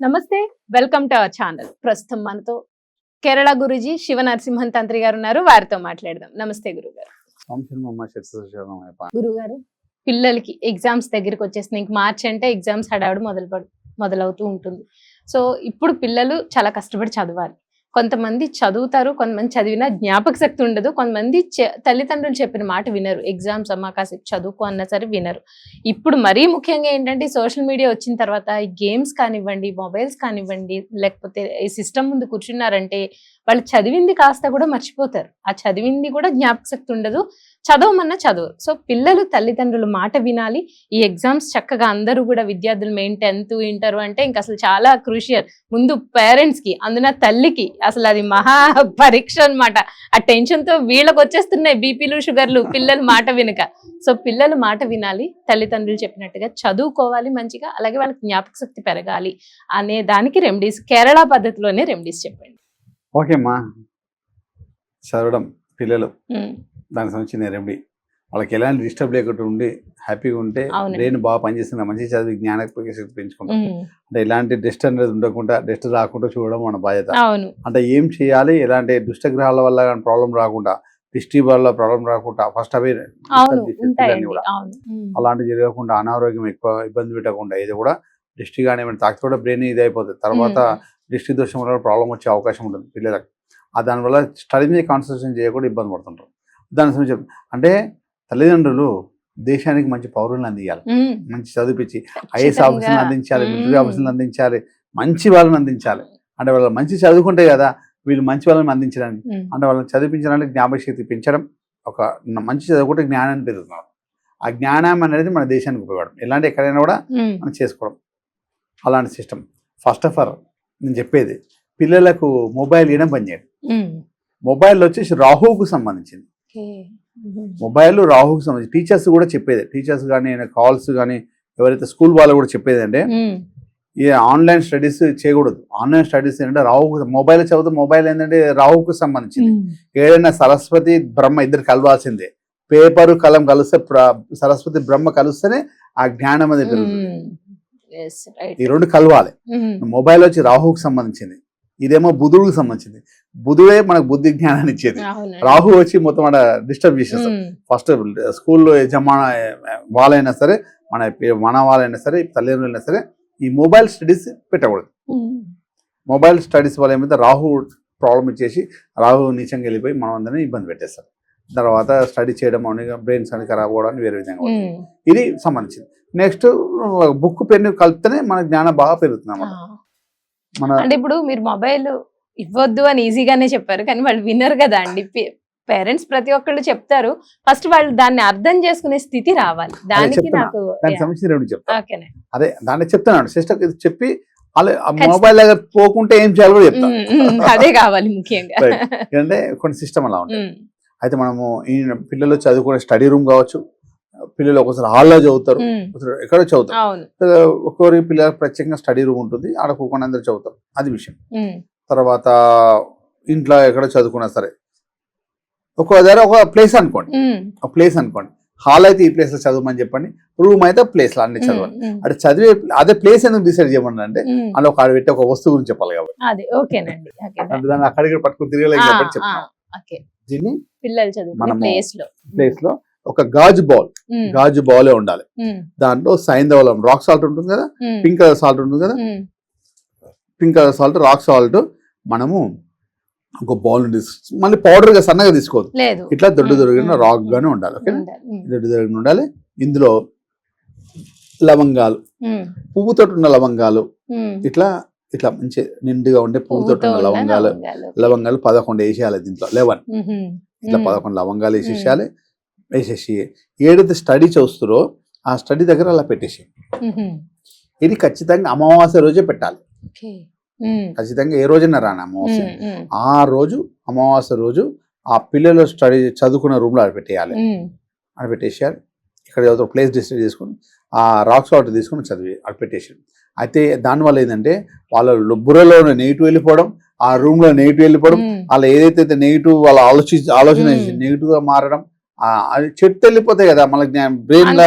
నమస్తే welcome to our channel. ప్రస్తుతం మనతో కేరళ గురుజీ శివ నరసింహన్ తంత్రి గారు ఉన్నారు. వారితో మాట్లాడదాం. నమస్తే గురువు గారు సంశయమమ్మ శరణమయ్యప్ప గురువు గారు పిల్లలకి ఎగ్జామ్స్ దగ్గరికి వచ్చేస్తున్నాయి. ఇంక మార్చి అంటే ఎగ్జామ్స్ హడావుడు మొదలు మొదలవుతూ ఉంటుంది. సో ఇప్పుడు పిల్లలు చాలా కష్టపడి చదవాలి. కొంతమంది చదువుతారు కొంతమంది చదివినా జ్ఞాపక శక్తి ఉండదు కొంతమంది తల్లిదండ్రులు చెప్పిన మాట వినరు. ఎగ్జామ్స్ అమ్మా కాసేపు చదువుకో అన్నా సరే వినరు. ఇప్పుడు మరీ ముఖ్యంగా ఏంటంటే సోషల్ మీడియా వచ్చిన తర్వాత ఈ గేమ్స్ కానివ్వండి మొబైల్స్ కానివ్వండి లేకపోతే ఈ సిస్టమ్ ముందు కూర్చున్నారంటే వాళ్ళు చదివింది కాస్త కూడా మర్చిపోతారు. ఆ చదివింది కూడా జ్ఞాపకశక్తి ఉండదు. చదవమన్నా చదవరు. సో పిల్లలు తల్లిదండ్రులు మాట వినాలి. ఈ ఎగ్జామ్స్ చక్కగా అందరూ కూడా విద్యార్థులు మెయిన్ టెన్త్ ఇంటర్ అంటే ఇంకా అసలు చాలా క్రూషియల్. ముందు పేరెంట్స్కి అందున తల్లికి అసలు అది మహా పరీక్ష అన్నమాట. ఆ టెన్షన్తో వీళ్ళకి వచ్చేస్తున్నాయి బీపీలు షుగర్లు పిల్లలు మాట వినక. సో పిల్లలు మాట వినాలి. తల్లిదండ్రులు చెప్పినట్టుగా చదువుకోవాలి మంచిగా. అలాగే వాళ్ళకి జ్ఞాపకశక్తి పెరగాలి అనే దానికి రెమెడీస్ కేరళ పద్ధతిలోనే రెమెడీస్ చెప్పండి. ఓకే అమ్మా చదవడం పిల్లలు దానికి సంబంధించిన రెమెడీ వాళ్ళకి ఎలాంటి డిస్టర్బ్ లేకుండా ఉండి హ్యాపీగా ఉంటే. బ్రెయిన్ బాగా పనిచేస్తుంది. మంచి చదివి శక్తి పెంచుకుంటాం. అంటే ఎలాంటి డస్ట్ అనేది ఉండకుండా డస్ట్ రాకుండా చూడడం మన బాధ్యత. అంటే ఏం చేయాలి? ఎలాంటి దుష్టగ్రహాల వల్ల ప్రాబ్లం రాకుండా దిష్టి వల్ల ప్రాబ్లం రాకుండా ఫస్ట్ అవి కూడా. అలాంటి జరగకుండా అనారోగ్యం ఎక్కువ ఇబ్బంది పెట్టకుండా ఇది కూడా దిష్టి కానీ ఏమైనా తాకితే కూడా బ్రెయిన్ ఇది అయిపోతుంది తర్వాత దృష్టి దోషం వల్ల ప్రాబ్లం వచ్చే అవకాశం ఉంటుంది. పిల్లలకు ఆ దానివల్ల స్టడీ మీద కాన్సన్ట్రేషన్ చేయకుండా ఇబ్బంది పడుతుంటారు. దాని సంబంధించి అంటే తల్లిదండ్రులు దేశానికి మంచి పౌరులను అందించాలి మంచి చదివించి ఐఏఎస్ ఖచ్చితంగా. ఆఫీసర్ని అందించాలి మిలిటరీ. ఆఫీసర్ని అందించాలి మంచి వాళ్ళని అందించాలి. అంటే వాళ్ళు మంచి చదువుకుంటే కదా వీళ్ళు మంచి వాళ్ళని అందించడానికి. అంటే వాళ్ళని చదివించడానికి జ్ఞాపక శక్తి పెంచడం ఒక మంచి చదువుకుంటే జ్ఞానాన్ని పెరుగుతున్నారు. ఆ జ్ఞానం అనేది మన దేశానికి ఉపయోగపడడం ఎలాంటి ఎక్కడైనా కూడా మనం చేసుకోవడం. అలాంటి సిస్టమ్ ఫస్ట్ ఆఫ్ ఆల్ నేను చెప్పేది పిల్లలకు మొబైల్ ఇవ్వడం పని చేయదు ఉమ్, మొబైల్ వచ్చేసి రాహువుకు సంబంధించింది. మొబైల్ రాహువుకు సంబంధించి టీచర్స్ కూడా చెప్పేది. టీచర్స్ కానీ కాల్స్ కానీ ఎవరైతే స్కూల్ వాళ్ళు కూడా చెప్పేది అంటే ఈ ఆన్లైన్ స్టడీస్ చేయకూడదు. ఆన్లైన్ స్టడీస్ ఏంటంటే రాహుకు మొబైల్ చదివితే మొబైల్ ఏంటంటే రాహుకు సంబంధించింది. ఏదైనా సరస్వతి బ్రహ్మ ఇద్దరు కలవాల్సిందే. పేపరు కలం కలిస్తే సరస్వతి బ్రహ్మ కలిస్తేనే ఆ జ్ఞానం అనేది పెరుగుతుంది. ఈ రెండు కలవాలి. ఉమ్, మొబైల్ వచ్చి రాహువుకి సంబంధించింది. ఇదేమో బుధుడికి సంబంధించింది. బుధుడే మనకు బుద్ధి జ్ఞానాన్ని ఇచ్చేది. రాహు వచ్చి మొత్తం మన డిస్టర్బ్ చేసేస్తాం ఫస్ట్ స్కూల్లో యజమాన వాళ్ళైనా సరే మన మన వాళ్ళైనా సరే తల్లిదండ్రులు అయినా సరే ఈ మొబైల్ స్టడీస్ పెట్టకూడదు. ఉమ్, మొబైల్ స్టడీస్ వల్ల ఏమైతే రాహు ప్రాబ్లం ఇచ్చేసి రాహు నీచంగా వెళ్ళిపోయి మనం అందరినీ ఇబ్బంది పెట్టేస్తారు తర్వాత స్టడీ చేయడం బ్రెయిన్స్ అని ఖరాబ్ అవ్వడానికి వేరే విధంగా ఇది సంబంధించింది. నెక్స్ట్ బుక్ పెన్ను కలిపితేనే మన జ్ఞానం బాగా పెరుగుతుంది. అన్నమాట. మన అంటే ఇప్పుడు మీరు మొబైల్ ఇవ్వద్దు అని ఈజీగానే చెప్పారు కానీ వాళ్ళు వినరు కదా అండి. పేరెంట్స్ ప్రతి ఒక్కళ్ళు చెప్తారు. ఫస్ట్ వాళ్ళు దాన్ని అర్థం చేసుకునే స్థితి రావాలి. దానికి. నాకు దానికి రెండు అదే దాన్ని చెప్తున్నాను. సిస్టర్ చెప్పి అలా. మొబైల్ దగ్గర పోకుంటే ఏం చేయాలో కూడా చెప్తా. ఉమ్, ఉమ్, అదే కావాలి ముఖ్యంగా. కొన్ని సిస్టమ్ అలా ఉమ్, అయితే మనము ఈ పిల్లలు చదువుకునే స్టడీ రూమ్ కావచ్చు పిల్లలు ఒకసారి హాల్లో చదువుతారు ఎక్కడో చదువుతారు. ఒక్కొక్కరి పిల్లలకు ప్రత్యేకంగా స్టడీ రూమ్ ఉంటుంది ఆడ కూకొని అందరు చదువుతారు అది విషయం. తర్వాత ఇంట్లో ఎక్కడ చదువుకున్నా సరే ఒక దగ్గర ఒక ప్లేస్ అనుకోండి ఒక ప్లేస్ అనుకోండి. హాల్ అయితే ఈ ప్లేస్లో చదవమని చెప్పండి రూమ్ అయితే ప్లేస్లో అన్ని చదవాలి. ఉమ్, అంటే చదివే అదే ప్లేస్ ఎందుకు డిసైడ్ చేయమని అంటే అందులో ఒక పెట్టి ఒక వస్తువు గురించి చెప్పాలి కాబట్టి. దాన్ని అక్కడికి పట్టుకుని తిరగలేదు కాబట్టి చెప్తాను. దీన్ని పిల్లలు మనము ప్లేస్లో. ప్లేస్లో ఒక గాజు బౌల్ గాజు బౌలే ఉండాలి. దాంట్లో సైంధవలం రాక్ సాల్ట్ ఉంటుంది కదా? పింక్ కలర్ సాల్ట్ ఉంటుంది కదా? Pink colour salt rock salt మనము ఒక బౌల్ మళ్ళీ పౌడర్గా సన్నగా తీసుకోవద్దు. ఇట్లా దొడ్డు దొరికిన రాక్ గానే ఉండాలి దొడ్డు దొరికిన ఉండాలి. ఇందులో లవంగాలు పువ్వుతో ఉన్న లవంగాలు. ఇట్లా ఇట్లా మంచి నిండుగా ఉండే పువ్వుతో ఉన్న లవంగాలు లవంగాలు. పదకొండు వేసేయాలి దీంట్లో. లెవెన్. ఇట్లా. పదకొండు లవంగాలు వేసేసేయాలి. వేసేసి ఏదైతే స్టడీ చూస్తారో ఆ స్టడీ దగ్గర అలా పెట్టేసి. ఇది ఖచ్చితంగా అమావాస్య రోజే పెట్టాలి. ఖచ్చితంగా ఏ రోజున రాని అమావాస్య? ఆ రోజు అమావాస్య రోజు ఆ పిల్లలు స్టడీ చదువుకున్న రూమ్లో ఆడ పెట్టేయాలి. ఆడ పెట్టేసేయాలి. ఇక్కడ ఏదో ప్లేస్ డిసైడ్ చేసుకొని ఆ రాక్ సాల్ట్ తీసుకొని చదివి ఆడ పెట్టేసి అయితే దానివల్ల ఏంటంటే వాళ్ళ బుర్రలో నెగిటివ్ వెళ్ళిపోవడం ఆ రూమ్లో నెగిటివ్ వెళ్ళిపోవడం. వాళ్ళ ఏదైతే నెగిటివ్ వాళ్ళ ఆలోచించి ఆలోచన. నెగిటివ్గా మారడం చెట్టు వెళ్ళిపోతాయి కదా మన బ్రెయిన్ అంతే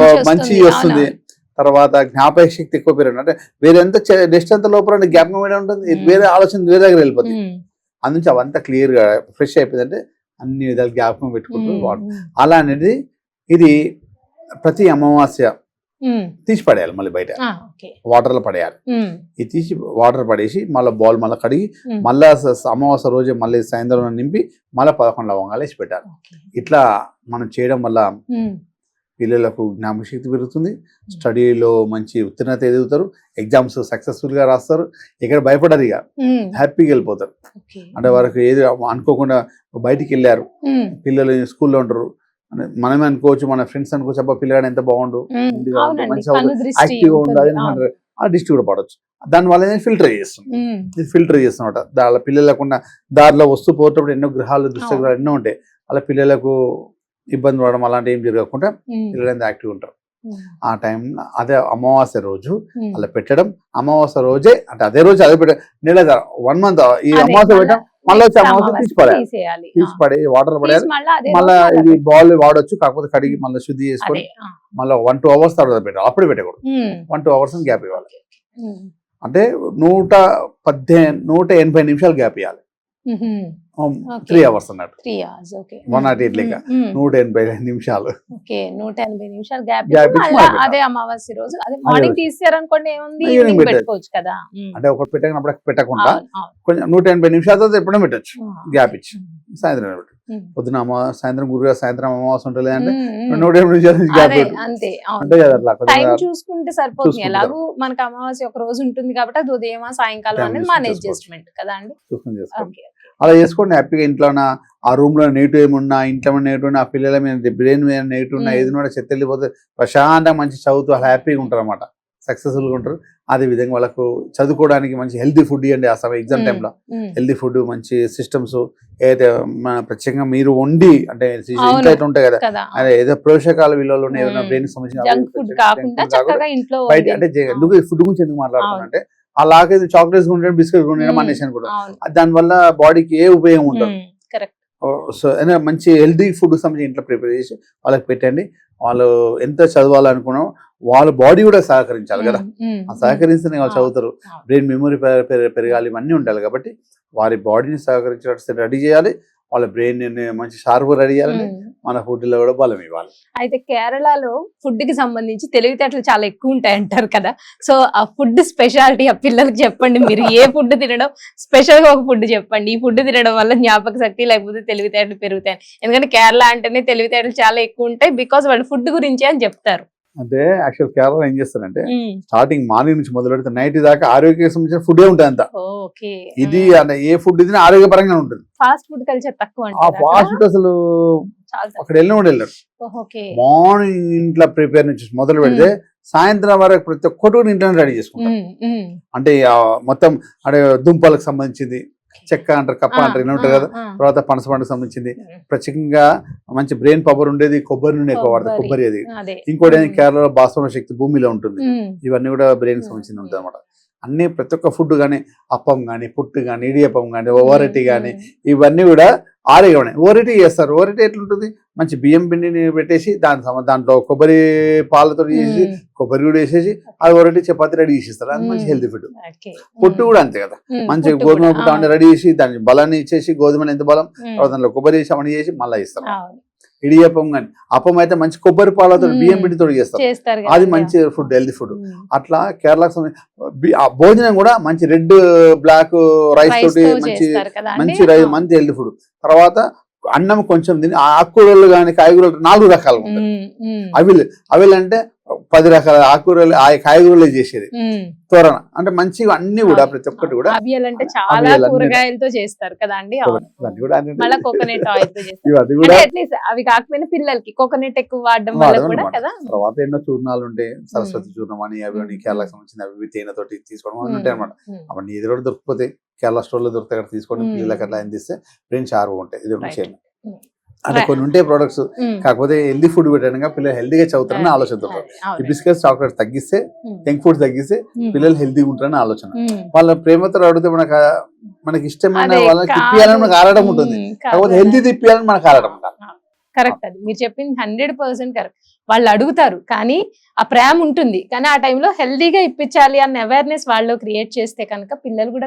లో మంచి వస్తుంది. తర్వాత జ్ఞాపక శక్తి ఎక్కువ పెరగడం. అంటే వేరే ఎంత డెస్ట్ ఎంత లోపల జ్ఞాపకం మీద ఉంటుంది. వేరే ఆలోచన వేరే దగ్గర వెళ్ళిపోతుంది ఉమ్, అందునుంచి అవంతా క్లియర్గా ఫ్రెష్ అయిపోయిందంటే అన్ని విధాలు జ్ఞాపకం పెట్టుకుంటూ వాడు. అలా అనేది ఇది ప్రతి అమావాస్య తీసి పడేయాలి మళ్ళీ బయట. వాటర్లో పడేయాలి. ఇది తీసి వాటర్ పడేసి మళ్ళీ బాల్ మళ్ళీ కడిగి మళ్ళా అమావాస్య రోజు మళ్ళీ సాయంత్రం నింపి మళ్ళీ పదకొండు లవంగాలు వేసి పెట్టాలి. ఇట్లా మనం చేయడం వల్ల పిల్లలకు జ్ఞాపకశక్తి పెరుగుతుంది. స్టడీలో మంచి ఉత్తీర్ణత ఎదుగుతారు. ఎగ్జామ్స్ సక్సెస్ఫుల్గా రాస్తారు. ఇక్కడ భయపడరు ఇక. హ్యాపీగా వెళ్ళిపోతారు. అంటే వారికి ఏది అనుకోకుండా బయటికి వెళ్ళారు. పిల్లలు స్కూల్లో ఉంటారు. మనమే అనుకోవచ్చు మన ఫ్రెండ్స్ అనుకోవచ్చు అబ్బా పిల్లగాడు ఎంత బాగుండు యాక్టివ్గా. ఉండాలి. ఆ డిస్ట్రిక్ట్ కూడా పడవచ్చు దానివల్ల నేను ఫిల్టర్ చేస్తుంది ఉమ్, ఇది ఫిల్టర్ చేస్తున్నమాట దాని పిల్లలకున్న దారిలో వస్తూ పోయేటప్పుడు ఎన్నో గ్రహాలు దుష్టగ్రహాలు ఎన్నో ఉంటాయి. అలా పిల్లలకు ఇబ్బంది పడడం అలాంటి ఏం జరగకుండా పిల్లలు ఎంత యాక్టివ్ ఉంటారు. ఆ టైంలో అదే అమావాస్య రోజు. అలా పెట్టడం. అమావాస్య రోజే అంటే అదే రోజు అదే పెట్ట నెల వన్ మంత్ ఈ అమావాస్య పెట్టడం మళ్ళీ అమావాస్య తీసి. పడే వాటర్ పడేయాలి. మళ్ళా ఇది బాల్ వాడొచ్చు కాకపోతే కడిగి మళ్ళీ శుద్ధి చేసుకొని. మళ్ళీ వన్ టూ అవర్స్ తర్వాత పెట్టాలి. అప్పుడు పెట్టకూడదు. వన్ టూ అవర్స్ గ్యాప్ ఇవ్వాలి. అంటే నూట పద్దెనిమిది నూట ఎనభై నిమిషాలు గ్యాప్ ఇవ్వాలి. త్రీ అవర్స్ అన్నట్టు three hours okay One not eight లెక్క. నూట ఎనభై నిమిషాలు ఓకే నూట ఎనభై నిమిషాలు గ్యాప్. అదే అమావాస్య రోజు అదే మార్నింగ్ తీసారనుకోండి ఏముంది ఈవినింగ్. పెట్టుకోవచ్చు కదా. అంటే ఒకటి పెట్టినప్పుడు పెట్టకుండా. కొంచెం నూట ఎనభై నిమిషాల తర్వాత ఎప్పుడైనా పెట్టచ్చు. గ్యాప్ ఇచ్చి సాయంత్రం పెట్టు. పొద్దున అమా సాయంత్రం గురుగా సాయంత్రం అమావాస్య ఉంటుంది అంటే. నూట ఎనభై నిమిషాలు గ్యాప్ అంతే అంతే కదా అట్లా టైం చూసుకుంటే సరిపోతుంది ఎలాగూ మనకి అమావాస్య ఒక రోజు ఉంటుంది కాబట్టి అది ఉదయం సాయంకాలం అనేది మన. అడ్జస్ట్మెంట్ కదా అండి చూసుకొని చేసుకోండి అలా చేసుకోండి హ్యాపీగా ఇంట్లో ఆ రూమ్లో నెగిటివ్ ఏమున్నా ఇంట్లో నెగిటివ్ ఉన్నా ఆ పిల్లల మీద బ్రెయిన్ మీద నెగిటివ్ ఉన్నా. ఏది కూడా చెత్త వెళ్ళిపోతే ప్రశాంతంగా మంచి చదువుతూ అలా హ్యాపీగా ఉంటారు అనమాట సక్సెస్ఫుల్గా ఉంటారు అదే విధంగా వాళ్ళకు చదువుకోవడానికి మంచి హెల్తీ ఫుడ్ ఇవ్వండి ఆ సమయం ఎగ్జామ్ టైంలో హెల్దీ ఫుడ్ మంచి సిస్టమ్స్ ఏదైతే మన ప్రత్యేకంగా మీరు వండి అంటే ఇంట్లో. అయితే ఉంటాయి కదా అదే ఏదో పోషకాల విలువలు ఉన్నాయి ఏదైనా. బ్రెయిన్ సంబంధించిన అంటే. ఎందుకు ఫుడ్ గురించి ఎందుకు మాట్లాడుతున్నా అంటే అలాగే చాక్లెట్స్ ఉండడం బిస్కెట్ మ్మ్. అనేసి కూడా. దానివల్ల బాడీకి ఏ ఉపయోగం ఉండదు. సో అయినా మంచి హెల్దీ ఫుడ్ సంబంధించి ఇంట్లో ప్రిపేర్ చేసి వాళ్ళకి పెట్టండి. వాళ్ళు ఎంత చదవాలనుకున్నాం వాళ్ళ బాడీ కూడా సహకరించాలి కదా. ఆ సహకరిస్తేనే వాళ్ళు చదువుతారు. బ్రెయిన్ మెమొరీ పెరగాలి ఇవన్నీ ఉండాలి కాబట్టి వారి బాడీని సహకరించినట్టు రెడీ చేయాలి. వాళ్ళ బ్రెయిన్ మంచి షార్ప్ ఉమ్. మన ఫుడ్లో కూడా బలం ఇవ్వాలి. అయితే కేరళలో ఫుడ్కి సంబంధించి తెలివితేటలు చాలా ఎక్కువ ఉంటాయి అంటారు కదా. సో ఆ ఫుడ్ స్పెషాలిటీ ఆ పిల్లలకి చెప్పండి. మీరు ఏ ఫుడ్ తినడం స్పెషల్గా ఒక ఫుడ్ చెప్పండి. ఈ ఫుడ్ తినడం వల్ల జ్ఞాపక శక్తి లేకపోతే తెలివితేటలు పెరుగుతాయి. ఎందుకంటే కేరళ అంటేనే తెలివితేటలు చాలా ఎక్కువ ఉంటాయి. బికాస్ వాళ్ళు ఫుడ్ గురించి అని చెప్తారు. అంటే యాక్చువల్ కేరళ ఏం చేస్తారంటే స్టార్టింగ్ మార్నింగ్ నుంచి మొదలు పెడితే నైట్ దాకా ఆరోగ్య సంబంధించిన ఫుడ్ ఉంటుంది అంత ఇది అంటే ఏ ఫుడ్ తినా ఆరోగ్యపరంగా ఉంటుంది. ఫాస్ట్ ఫుడ్ కల్చర్ తక్కువ ఆ ఫాస్ట్ ఫుడ్ అసలు. అక్కడ వెళ్ళిన కూడా వెళ్ళారు. మార్నింగ్ ఇంట్లో ప్రిపేర్ నుంచి మొదలు పెడితే సాయంత్రం వరకు ప్రతి ఒక్కటి ఇంట్లోనే రెడీ ఉమ్. అంటే మొత్తం అంటే దుంపలకు సంబంధించింది చెక్క అంటారు కప్ప అంటారు ఇలా ఉంటుంది ఆ, కదా. తర్వాత పనస పండుగ సంబంధించింది ప్రత్యేకంగా మంచి బ్రెయిన్ పవర్ ఉండేది కొబ్బరి నూనె ఎక్కువ వాడతారు కొబ్బరి. అది ఇంకోటి. కేరళలో బాస్మతి శక్తి భూమిలో ఉంటుంది ఇవన్నీ కూడా బ్రెయిన్ సంబంధించింది. ఉంటుంది అనమాట అన్ని ప్రతి ఒక్క ఫుడ్ కానీ అప్పం కానీ పుట్టు కానీ ఇడియప్పం కానీ ఓవరటి కానీ ఇవన్నీ కూడా ఆరోగ్యమే ఓరటి చేస్తారు. ఓరటి ఎట్లుంటుంది? మంచి బియ్యం పిండిని పెట్టేసి దాని సమ- దాంట్లో కొబ్బరి పాలతో చేసి కొబ్బరి కూడా వేసేసి అది ఓరటి చపాతి రెడీ చేసేస్తారు. అది మంచి. Healthy food. పుట్టు కూడా అంతే కదా. మంచి గోధుమ పుట్టు రెడీ చేసి దాని బలాన్ని ఇచ్చేసి గోధుమలు ఎంత బలం దాంట్లో కొబ్బరి వేసి అవన్నీ చేసి మళ్ళీ ఇస్తారు. ఇడియప్పం కానీ అప్పం అయితే మంచి కొబ్బరి పాలతో. బియ్యం పిండితో చేస్తారు చేస్తారు అది. మంచి ఫుడ్ హెల్తీ ఫుడ్. అట్లా కేరళకు సంబంధించి భోజనం కూడా మంచి రెడ్ బ్లాక్ రైస్ తోటి మంచి? మంచి రైస్. మంచి హెల్తీ ఫుడ్ తర్వాత అన్నం కొంచెం తిని ఆ ఆకుకూరలు కానీ కాయగూరలు నాలుగు రకాలుగా ఉంటాయి అవిల్ అవిల్ అంటే పది రకాల ఆకుకూరలు ఆ కాయగూరలు చేసేది. తోరణ. అంటే మంచిగా అన్ని కూడా ప్రతి ఒక్కటి కూడా చాలా కూరగాయలతో చేస్తారు కదా అండి. మళ్ళీ కోకోనట్ ఆయిల్తో చేస్తారు. అవి కాకపోయినా పిల్లలకి కోకోనట్ ఎక్కువ వాడడం వల్ల కూడా. కదా. తర్వాత ఎన్నో చూర్ణాలు ఉంటాయి సరస్వతి చూర్ణం అని అవి. కేరళకు సంబంధించిన అవి తేనెతోటి తీసుకోవడం ఉంటాయి అనమాట. అవన్నీ ఇది కూడా దొరికిపోతాయి. కేరళ స్టోర్లో దొరుకుతాయి అక్కడ తీసుకోండి మ్మ్. పిల్లలకి అట్లా అందిస్తే బ్రెయిన్ షార్ప్ ఉంటాయి. ఇది ఒక. విషయం. అంటే. కొన్ని ఉంటాయి ప్రొడక్ట్స్ ఉమ్. కాకపోతే హెల్దీ ఫుడ్ పెట్టడానికి పిల్లలు హెల్దీగా చదువుతారని ఆలోచన ఈ. బిస్కెట్స్ చాక్లెట్స్ తగ్గిస్తే జంక్ ఫుడ్ తగ్గిస్తే ఉమ్, పిల్లలు హెల్దీగా ఉంటారని ఆలోచన. వాళ్ళ ప్రేమతో అడిగితే మనకు మనకి ఇష్టమైన వాళ్ళకి. తిప్పియాలని మనకు ఆడడం ఉంటుంది. కాకపోతే. హెల్దీ తిప్పియాలని మనకు ఆడడం కరెక్ట్ అది. మీరు చెప్పింది హండ్రెడ్ పర్సెంట్ కరెక్ట్ వాళ్ళు అడుగుతారు కానీ ఆ ప్రేమ ఉంటుంది. కానీ ఆ టైంలో హెల్దీగా ఇప్పించాలి అన్న అవేర్నెస్ వాళ్ళు క్రియేట్ చేస్తే కనుక పిల్లలు కూడా